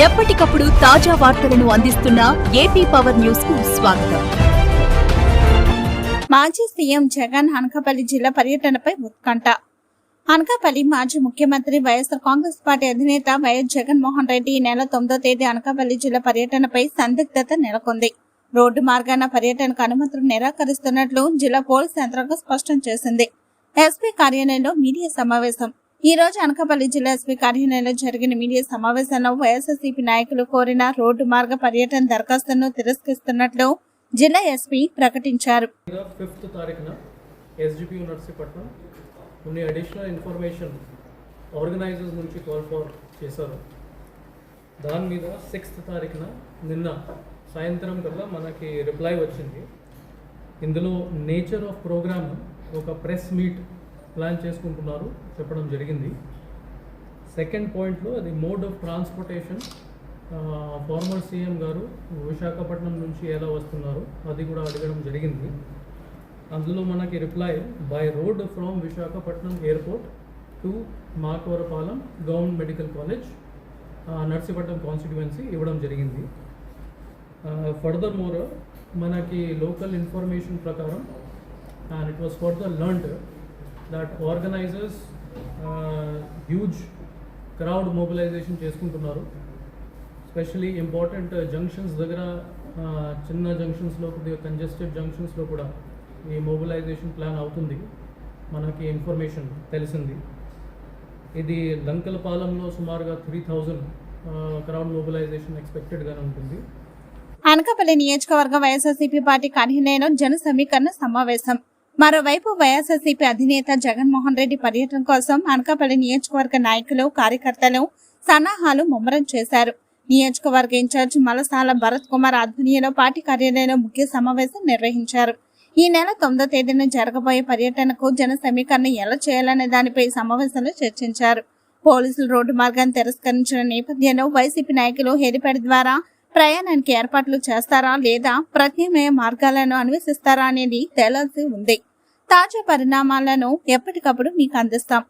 ఎప్పటికప్పుడు తాజా వార్తలను అందిస్తున్న ఏపీ పవర్ న్యూస్కు స్వాగతం. మాజీ సీఎం జగన్ అనకాపల్లి జిల్లా పర్యటనపై ఉత్కంఠ. అనకాపల్లి మాజీ ముఖ్యమంత్రి వైఎస్ఆర్ కాంగ్రెస్ పార్టీ అధినేత వైఎస్ జగన్మోహన్ రెడ్డి ఈ నెల తొమ్మిదో తేదీ అనకాపల్లి జిల్లా పర్యటనపై సందిగ్ధత నెలకొంది. రోడ్డు మార్గాన పర్యటనకు అనుమతులు నిరాకరిస్తున్నట్లు జిల్లా పోలీస్ యంత్రాంగం స్పష్టం చేసింది. ఎస్పీ కార్యాలయంలో మీడియా సమావేశం. ఈ రోజు అనకాపల్లి జిల్లా ఎస్పీ కార్యాలయంలో జరిగిన మీడియా సమావేశంలో వైఎస్ఆర్సీపీ నాయకులు కోరిన రోడ్డు మార్గ పర్యటన దరఖాస్తును తిరస్కరిస్తున్నట్లు జిల్లా ఎస్పీ ప్రకటించారు. ఫిఫ్త్ తారీఖున ఎస్జిపి నర్సీపట్నం కొన్ని అడిషనల్ ఇన్ఫర్మేషన్ ఆర్గనైజర్స్ నుంచి కాల్ చేశారు. దాని మీద సిక్స్త్ తారీఖున నిన్న సాయంత్రం కల్లా మనకి రిప్లై వచ్చింది. ఇందులో నేచర్ ఆఫ్ ప్రోగ్రామ్ ఒక ప్రెస్ మీట్ ప్లాన్ చేసుకుంటున్నారు చెప్పడం జరిగింది. సెకండ్ పాయింట్లో అది mode of transportation former CM గారు విశాఖపట్నం నుంచి ఎలా వస్తున్నారు అది కూడా అడగడం జరిగింది. అందులో మనకి reply by road from Visakhapatnam airport to Makavarapalem government medical college Narsipatnam constituency ఇవ్వడం జరిగింది. ఫర్దర్ మోర్ మనకి లోకల్ ఇన్ఫర్మేషన్ ప్రకారం and it was further learned that organisers huge crowd mobilisation చేసుకుంటున్నారు. స్పెషలీ ఇంపార్టెంట్ జంక్షన్స్ దగ్గర uh, చిన్న జంక్షన్స్లో కొద్దిగా congested జంక్షన్స్లో కూడా ఈ మొబిలైజేషన్ ప్లాన్ అవుతుంది. మనకి ఇన్ఫర్మేషన్ తెలిసింది. ఇది దంకలపాలెంలో సుమారుగా త్రీ థౌజండ్ క్రౌడ్ మొబిలైజేషన్ ఎక్స్పెక్టెడ్గానే ఉంటుంది. అనకాపల్లి నియోజకవర్గ వైఎస్ఆర్సీపీ పార్టీ కార్యాలయంలో జన సమీకరణ సమావేశం. మరోవైపు వైఎస్ఆర్సీపీ అధినేత జగన్మోహన్ రెడ్డి పర్యటన కోసం అనకాపల్లి నియోజకవర్గ నాయకులు కార్యకర్తలు సన్నాహాలు ముమ్మరం చేశారు. నియోజకవర్గ ఇన్ఛార్జ్ మలసాల భరత్ కుమార్ ఆధ్వర్యంలో పార్టీ కార్యాలయంలో ముఖ్య సమావేశం నిర్వహించారు. ఈ నెల తొమ్మిదో తేదీన జరగబోయే పర్యటనకు జన సమీకరణ ఎలా చేయాలనే దానిపై సమావేశంలో చర్చించారు. పోలీసులు రోడ్డు మార్గాన్ని తిరస్కరించిన నేపథ్యంలో వైసీపీ నాయకులు హెలిప్యాడ్ ద్వారా ప్రయాణానికి ఏర్పాట్లు చేస్తారా లేదా ప్రత్యామ్నాయ మార్గాలను అన్వేషిస్తారా అనేది తేలాల్సి ఉంది. తాజా పరిణామాలను ఎప్పటికప్పుడు మీకు అందిస్తాం.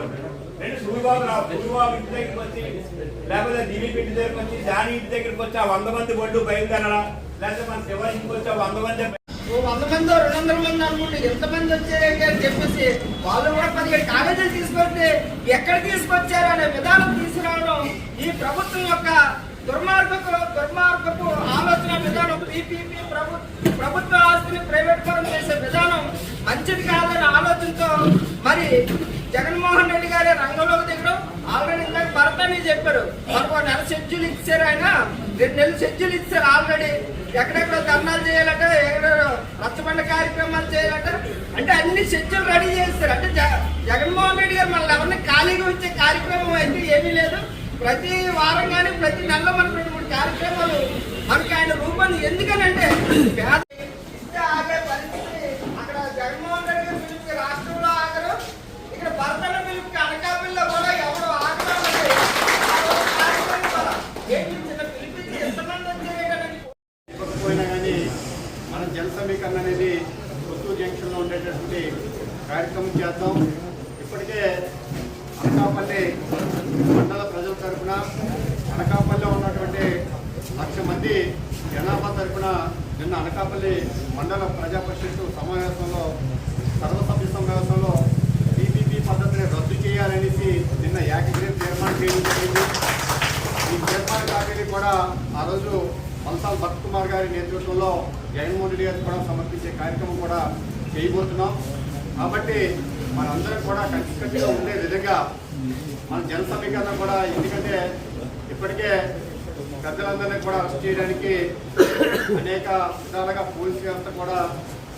ఇంటి నేను రెండు సూరిబాబు రా సూరిబాబు ఇంటి దగ్గరికి వచ్చి లేకపోతే దిలీప్ ఇంటి దగ్గరికి వచ్చి దాని ఇంటి దగ్గరికి వచ్చి ఆ వంద మంది బొడ్డు బయలుదేరడా లేకపోతే మన శివ ఇంటికి వచ్చి ఆ వంద మంది వంద మంది రెండు వందల మంది అనుకుంటే ఎంతమంది వచ్చారంటే అని చెప్పేసి వాళ్ళు కూడా పదిహేడు కాలేజీలు తీసుకొస్తే ఎక్కడ తీసుకొచ్చారు అనే విధానం తీసుకురావడం ఈ ప్రభుత్వం యొక్క దుర్మార్గపు దుర్మార్గపు ఆలోచన విధానం పీపీపీ ప్రభు ప్రభుత్వ ఆస్తిని ప్రైవేట్ పరం చేసే విధానం మంచిది కాదనే ఆలోచనతో మరి జగన్మోహన్ రెడ్డి గారి రంగంలోకి దిగడం ఆల్రెడీ అని చెప్పారు. మనకు ఒక నెల షెడ్యూల్ ఇచ్చారు ఆయన. రెండు నెలలు షెడ్యూల్ ఇచ్చారు ఆల్రెడీ ఎక్కడెక్కడ ధర్నాలు చేయాలంటే ఎక్కడ రచ్చబండ కార్యక్రమాలు చేయాలంటే అంటే అన్ని షెడ్యూల్ రెడీ చేస్తారు. అంటే జ- జగన్మోహన్ రెడ్డి గారు మనల్ని ఎవరిని ఖాళీగా వచ్చే కార్యక్రమం అయితే ఏమీ లేదు. ప్రతి వారం కానీ ప్రతి నెలలో మనకు రెండు మూడు కార్యక్రమాలు మనకి ఆయన రూపాన్ని ఎందుకనంటే సమీకరణ అనేది పుత్తూరు జంక్షన్లో ఉండేటటువంటి కార్యక్రమం చేద్దాం. ఇప్పటికే అనకాపల్లి మండల ప్రజల తరఫున అనకాపల్లిలో ఉన్నటువంటి లక్ష మంది జనాభా తరఫున నిన్న అనకాపల్లి మండల ప్రజా పరిషత్తు సమావేశంలో సర్వసభ్య సమావేశంలో బీపీపీ పద్ధతిని రద్దు చేయాలనేసి నిన్న ఏకగ్రీవ తీర్మానం చేయడం జరిగింది ఈ తీర్మాన కాపీని కూడా ఆ రోజు మల్సాల్ భక్త్ కుమార్ గారి నేతృత్వంలో జగన్మోహన్ రెడ్డి గారికి కూడా సమర్పించే కార్యక్రమం కూడా చేయబోతున్నాం. కాబట్టి మనందరం కూడా కలిసికట్టుగా ఉండే విధంగా మన జన సమీకరణ కూడా ఎందుకంటే ఇప్పటికే పెద్దలందరినీ కూడా అరెస్ట్ చేయడానికి అనేక విధాలుగా పోలీస్ వ్యవస్థ కూడా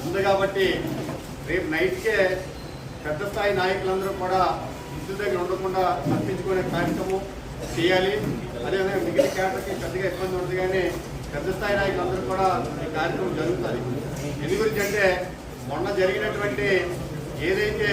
ఉంది కాబట్టి రేపు నైట్కే పెద్ద స్థాయి నాయకులందరూ కూడా ఇంటి దగ్గర ఉండకుండా తప్పించుకునే కార్యక్రమం చేయాలి. అదేవిధంగా మిగిలిన క్యాడర్కి పెద్దగా ఇబ్బంది ఉండదు కానీ పెద్ద స్థాయి నాయకులందరూ కూడా ఈ కార్యక్రమం జరుగుతుంది. ఎందుకు అంటే మొన్న జరిగినటువంటి ఏదైతే